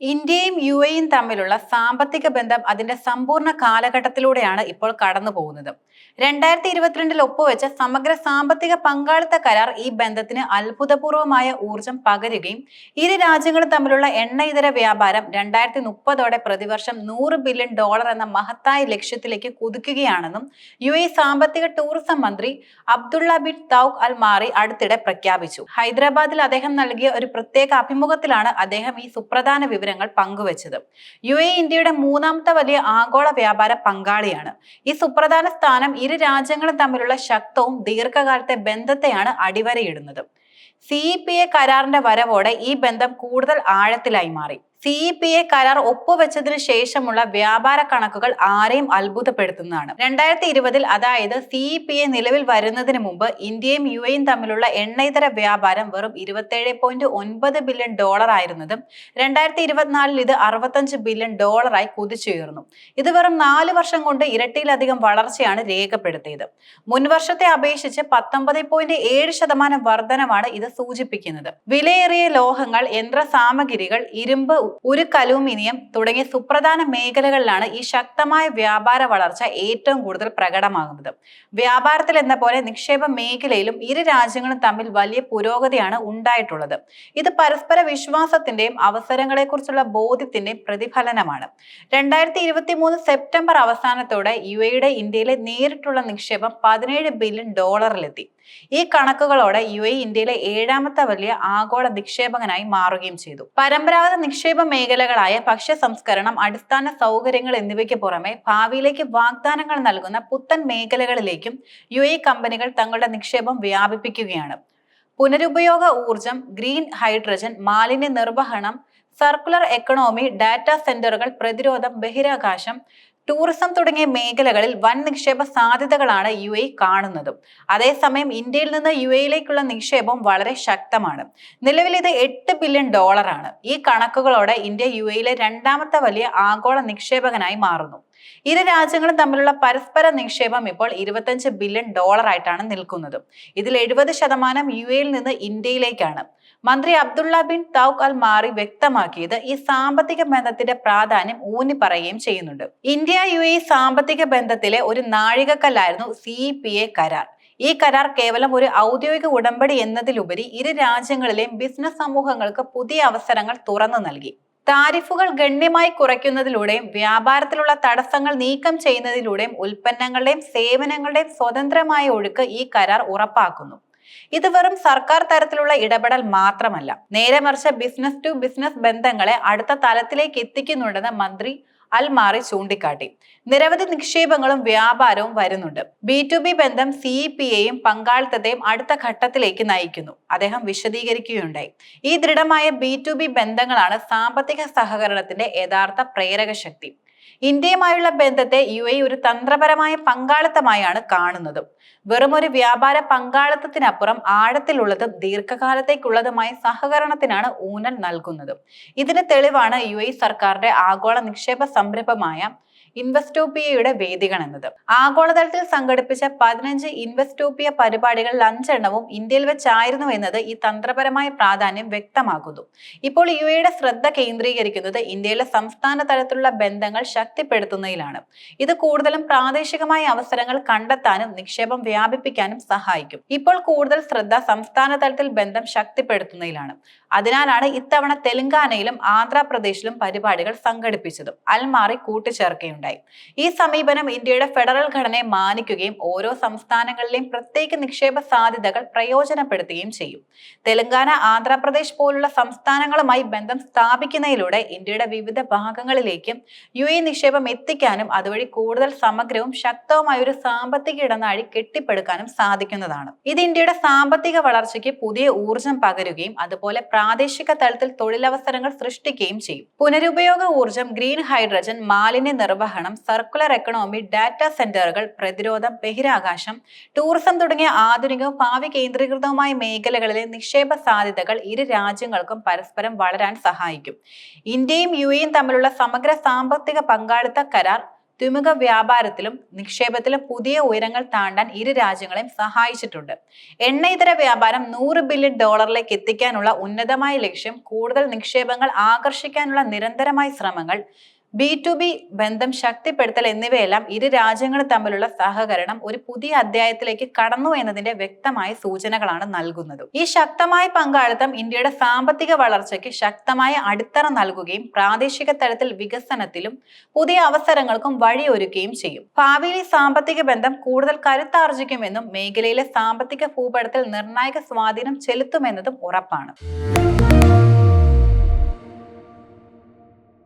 ഇന്ത്യയും യു എയും തമ്മിലുള്ള സാമ്പത്തിക ബന്ധം അതിന്റെ സമ്പൂർണ കാലഘട്ടത്തിലൂടെയാണ് ഇപ്പോൾ കടന്നു പോകുന്നത്. രണ്ടായിരത്തി ഇരുപത്തിരണ്ടിൽ ഒപ്പുവെച്ച സമഗ്ര സാമ്പത്തിക പങ്കാളിത്ത കരാർ ഈ ബന്ധത്തിന് അത്ഭുതപൂർവമായ ഊർജം പകരുകയും ഇരു രാജ്യങ്ങളും തമ്മിലുള്ള എണ്ണ ഇതര വ്യാപാരം രണ്ടായിരത്തി മുപ്പതോടെ പ്രതിവർഷം നൂറ് ബില്യൺ ഡോളർ എന്ന മഹത്തായ ലക്ഷ്യത്തിലേക്ക് കുതിക്കുകയാണെന്നും യു എ സാമ്പത്തിക ടൂറിസം മന്ത്രി അബ്ദുള്ള ബിൻ തൗഖ് അൽ മാറി അടുത്തിടെ പ്രഖ്യാപിച്ചു. ഹൈദരാബാദിൽ അദ്ദേഹം നൽകിയ ഒരു പ്രത്യേക അഭിമുഖത്തിലാണ് അദ്ദേഹം ഈ സുപ്രധാന വിവരങ്ങൾ പങ്കുവച്ചത്. യു എ ഇന്ത്യയുടെ മൂന്നാമത്തെ വലിയ ആഗോള വ്യാപാര പങ്കാളിയാണ്. ഈ സുപ്രധാന സ്ഥാനം ഇരു രാജ്യങ്ങളും തമ്മിലുള്ള ശക്തവും ദീർഘകാലത്തെ ബന്ധത്തെയാണ് അടിവരയിടുന്നത്. സി പി എ കരാറിന്റെ വരവോടെ ഈ ബന്ധം കൂടുതൽ ആഴത്തിലായി മാറി. സി ഇ പി എ കരാർ ഒപ്പുവെച്ചതിന് ശേഷമുള്ള വ്യാപാര കണക്കുകൾ ആരെയും അത്ഭുതപ്പെടുത്തുന്നതാണ്. രണ്ടായിരത്തി ഇരുപതിൽ അതായത് സി ഇ പി എ നിലവിൽ വരുന്നതിന് മുമ്പ് ഇന്ത്യയും യു എയും തമ്മിലുള്ള എണ്ണയിതര വ്യാപാരം വെറും ഇരുപത്തേഴ് പോയിന്റ് ഒൻപത് ബില്യൺ ഡോളർ ആയിരുന്നതും രണ്ടായിരത്തി ഇരുപത്തിനാലിൽ ഇത് അറുപത്തഞ്ച് ബില്യൺ ഡോളറായി കുതിച്ചുയർന്നു. ഇത് വെറും നാല് വർഷം കൊണ്ട് ഇരട്ടിയിലധികം വളർച്ചയാണ് രേഖപ്പെടുത്തിയത്. മുൻവർഷത്തെ അപേക്ഷിച്ച് പത്തൊമ്പത് പോയിന്റ് ഏഴ് ശതമാനം വർധനമാണ് ഇത് സൂചിപ്പിക്കുന്നത്. വിലയേറിയ ലോഹങ്ങൾ യന്ത്ര സാമഗ്രികൾ ഇരുമ്പ് ഉരുക്ക് അലൂമിനിയം തുടങ്ങിയ സുപ്രധാന മേഖലകളിലാണ് ഈ ശക്തമായ വ്യാപാര വളർച്ച ഏറ്റവും കൂടുതൽ പ്രകടമാകുന്നത്. വ്യാപാരത്തിൽ എന്ന പോലെ നിക്ഷേപ മേഖലയിലും ഇരു രാജ്യങ്ങളും തമ്മിൽ വലിയ പുരോഗതിയാണ് ഉണ്ടായിട്ടുള്ളത്. ഇത് പരസ്പര വിശ്വാസത്തിന്റെയും അവസരങ്ങളെക്കുറിച്ചുള്ള ബോധ്യത്തിന്റെയും പ്രതിഫലനമാണ്. രണ്ടായിരത്തി ഇരുപത്തി മൂന്ന് സെപ്റ്റംബർ അവസാനത്തോടെ യു എയുടെ ഇന്ത്യയിലെ നേരിട്ടുള്ള നിക്ഷേപം പതിനേഴ് ബില്യൺ ഡോളറിലെത്തി. ഈ കണക്കുകളോടെ യു എ ഇന്ത്യയിലെ ഏഴാമത്തെ വലിയ ആഗോള നിക്ഷേപകനായി മാറുകയും ചെയ്തു. പരമ്പരാഗത നിക്ഷേപ മേഖലകളായ ഭക്ഷ്യ സംസ്കരണം അടിസ്ഥാന സൗകര്യങ്ങൾ എന്നിവയ്ക്ക് പുറമെ ഭാവിയിലേക്ക് വാഗ്ദാനങ്ങൾ നൽകുന്ന പുത്തൻ മേഖലകളിലേക്കും യു എ കമ്പനികൾ തങ്ങളുടെ നിക്ഷേപം വ്യാപിപ്പിക്കുകയാണ്. പുനരുപയോഗ ഊർജം ഗ്രീൻ ഹൈഡ്രജൻ മാലിന്യ നിർവഹണം സർക്കുലർ എക്കണോമി ഡാറ്റാ സെന്ററുകൾ പ്രതിരോധം ബഹിരാകാശം ടൂറിസം തുടങ്ങിയ മേഖലകളിൽ വൻ നിക്ഷേപ സാധ്യതകളാണ് യു എ കാണുന്നതും. അതേസമയം ഇന്ത്യയിൽ നിന്ന് യു എയിലേക്കുള്ള നിക്ഷേപം വളരെ ശക്തമാണ്. നിലവിൽ ഇത് എട്ട് ബില്യൺ ഡോളറാണ്. ഈ കണക്കുകളോടെ ഇന്ത്യ യു എയിലെ രണ്ടാമത്തെ വലിയ ആഗോള നിക്ഷേപകനായി മാറുന്നു. ഇരു രാജ്യങ്ങളും തമ്മിലുള്ള പരസ്പര നിക്ഷേപം ഇപ്പോൾ ഇരുപത്തഞ്ച് ബില്യൺ ഡോളർ ആയിട്ടാണ് നിൽക്കുന്നത്. ഇതിൽ എഴുപത് ശതമാനം യു എയിൽ നിന്ന് ഇന്ത്യയിലേക്കാണ്. മന്ത്രി അബ്ദുള്ള ബിൻ തൗക്ക് അൽ മാറി വ്യക്തമാക്കിയത് ഈ സാമ്പത്തിക ബന്ധത്തിന്റെ പ്രാധാന്യം ഊന്നി പറയുകയും ചെയ്യുന്നുണ്ട്. ഇന്ത്യ യു എ സാമ്പത്തിക ബന്ധത്തിലെ ഒരു നാഴികക്കല്ലായിരുന്നു സി പി എ കരാർ. ഈ കരാർ കേവലം ഒരു ഔദ്യോഗിക ഉടമ്പടി എന്നതിലുപരി ഇരു രാജ്യങ്ങളിലെയും ബിസിനസ് സമൂഹങ്ങൾക്ക് പുതിയ അവസരങ്ങൾ തുറന്നു നൽകി. താരിഫുകൾ ഗണ്യമായി കുറയ്ക്കുന്നതിലൂടെയും വ്യാപാരത്തിലുള്ള തടസ്സങ്ങൾ നീക്കം ചെയ്യുന്നതിലൂടെയും ഉൽപ്പന്നങ്ങളുടെയും സേവനങ്ങളുടെയും സ്വതന്ത്രമായ ഒഴുക്ക് ഈ കരാർ ഉറപ്പാക്കുന്നു. ഇത് വെറും സർക്കാർ തരത്തിലുള്ള ഇടപെടൽ മാത്രമല്ല. നേരെ മറിച്ച് ബിസിനസ് ടു ബിസിനസ് ബന്ധങ്ങളെ അടുത്ത തലത്തിലേക്ക് എത്തിക്കുന്നുണ്ടെന്ന് മന്ത്രി അൽമാറി ചൂണ്ടിക്കാട്ടി. നിരവധി നിക്ഷേപങ്ങളും വ്യാപാരവും വരുന്നുണ്ട്. ബി ടു ബി ബന്ധം സി പി എയും പങ്കാളിത്തത്തെയും അടുത്ത ഘട്ടത്തിലേക്ക് നയിക്കുന്നു. അദ്ദേഹം വിശദീകരിക്കുകയുണ്ടായി. ഈ ദൃഢമായ ബി ടു ബി ബന്ധങ്ങളാണ് സാമ്പത്തിക സഹകരണത്തിന്റെ യഥാർത്ഥ പ്രേരക ശക്തി ഇന്ത്യയുമായുള്ള ബന്ധത്തെ യു എ ഒരു തന്ത്രപരമായ പങ്കാളിത്തമായാണ് കാണുന്നത്. വെറും ഒരു വ്യാപാര പങ്കാളിത്തത്തിനപ്പുറം ആഴത്തിലുള്ളതും ദീർഘകാലത്തേക്കുള്ളതുമായ സഹകരണത്തിനാണ് ഊന്നൽ നൽകുന്നത്. ഇതിന് തെളിവാണ് യു സർക്കാരിന്റെ ആഗോള നിക്ഷേപ സംരംഭമായ ഇൻവെസ്റ്റോപ്പിയയുടെ വേദികൾ എന്നത് ആഗോളതലത്തിൽ സംഘടിപ്പിച്ച പതിനഞ്ച് ഇൻവെസ്റ്റോപ്പിയ പരിപാടികളിൽ അഞ്ചെണ്ണവും ഇന്ത്യയിൽ വെച്ചായിരുന്നു എന്നത് ഈ തന്ത്രപരമായ പ്രാധാന്യം വ്യക്തമാക്കുന്നു. ഇപ്പോൾ യു എയുടെ ശ്രദ്ധ കേന്ദ്രീകരിക്കുന്നത് ഇന്ത്യയിലെ സംസ്ഥാന തലത്തിലുള്ള ബന്ധങ്ങൾ ശക്തിപ്പെടുത്തുന്നതിലാണ്. ഇത് കൂടുതലും പ്രാദേശികമായ അവസരങ്ങൾ കണ്ടെത്താനും നിക്ഷേപം വ്യാപിപ്പിക്കാനും സഹായിക്കും. ഇപ്പോൾ കൂടുതൽ ശ്രദ്ധ സംസ്ഥാന തലത്തിൽ ബന്ധം ശക്തിപ്പെടുത്തുന്നതിലാണ്. അതിനാലാണ് ഇത്തവണ തെലങ്കാനയിലും ആന്ധ്രാപ്രദേശിലും പരിപാടികൾ സംഘടിപ്പിച്ചതും. അൽമാറി കൂട്ടിച്ചേർക്കുകയുണ്ടായി ഈ സമീപനം ഇന്ത്യയുടെ ഫെഡറൽ ഘടനയെ മാനിക്കുകയും ഓരോ സംസ്ഥാനങ്ങളിലെയും പ്രത്യേക നിക്ഷേപ സാധ്യതകൾ പ്രയോജനപ്പെടുത്തുകയും ചെയ്യും. തെലങ്കാന ആന്ധ്രാപ്രദേശ് പോലുള്ള സംസ്ഥാനങ്ങളുമായി ബന്ധം സ്ഥാപിക്കുന്നതിലൂടെ ഇന്ത്യയുടെ വിവിധ ഭാഗങ്ങളിലേക്കും യു എ നിക്ഷേപം എത്തിക്കാനും അതുവഴി കൂടുതൽ സമഗ്രവും ശക്തവുമായ ഒരു സാമ്പത്തിക ഇടനാഴി കെട്ടിപ്പടുക്കാനും സാധിക്കുന്നതാണ്. ഇത് ഇന്ത്യയുടെ സാമ്പത്തിക വളർച്ചയ്ക്ക് പുതിയ ഊർജം പകരുകയും അതുപോലെ പ്രാദേശിക തലത്തിൽ തൊഴിലവസരങ്ങൾ സൃഷ്ടിക്കുകയും ചെയ്യും. പുനരുപയോഗ ഊർജം ഗ്രീൻ ഹൈഡ്രജൻ മാലിന്യ നിർവഹണം സർക്കുലർ എക്കണോമി ഡാറ്റാ സെന്ററുകൾ പ്രതിരോധം ബഹിരാകാശം ടൂറിസം തുടങ്ങിയ ആധുനികവും ഭാവി കേന്ദ്രീകൃതവുമായ മേഖലകളിലെ നിക്ഷേപ സാധ്യതകൾ ഇരു രാജ്യങ്ങൾക്കും പരസ്പരം വളരാൻ സഹായിക്കും. ഇന്ത്യയും യു എയും തമ്മിലുള്ള സമഗ്ര സാമ്പത്തിക പങ്കാളിത്ത കരാർ ദ്വിമുഖ വ്യാപാരത്തിലും നിക്ഷേപത്തിലും പുതിയ ഉയരങ്ങൾ താണ്ടാൻ ഇരു രാജ്യങ്ങളെയും സഹായിച്ചിട്ടുണ്ട്. എണ്ണ ഇതര വ്യാപാരം നൂറ് ബില്യൺ ഡോളറിലേക്ക് എത്തിക്കാനുള്ള ഉന്നതമായ ലക്ഷ്യം കൂടുതൽ നിക്ഷേപങ്ങൾ ആകർഷിക്കാനുള്ള നിരന്തരമായ ശ്രമങ്ങൾ ബി ടു ബി ബന്ധം ശക്തിപ്പെടുത്തൽ എന്നിവയെല്ലാം ഇരു രാജ്യങ്ങളും തമ്മിലുള്ള സഹകരണം ഒരു പുതിയ അധ്യായത്തിലേക്ക് കടന്നു എന്നതിന്റെ വ്യക്തമായ സൂചനകളാണ് നൽകുന്നത്. ഈ ശക്തമായ പങ്കാളിത്തം ഇന്ത്യയുടെ സാമ്പത്തിക വളർച്ചയ്ക്ക് ശക്തമായ അടിത്തറ നൽകുകയും പ്രാദേശിക തലത്തിൽ വികസനത്തിലും പുതിയ അവസരങ്ങൾക്കും വഴിയൊരുക്കുകയും ചെയ്യും. ഭാവിയിൽ ഈ സാമ്പത്തിക ബന്ധം കൂടുതൽ കരുത്താർജിക്കുമെന്നും മേഖലയിലെ സാമ്പത്തിക ഭൂപടത്തിൽ നിർണായക സ്വാധീനം ചെലുത്തുമെന്നതും ഉറപ്പാണ്.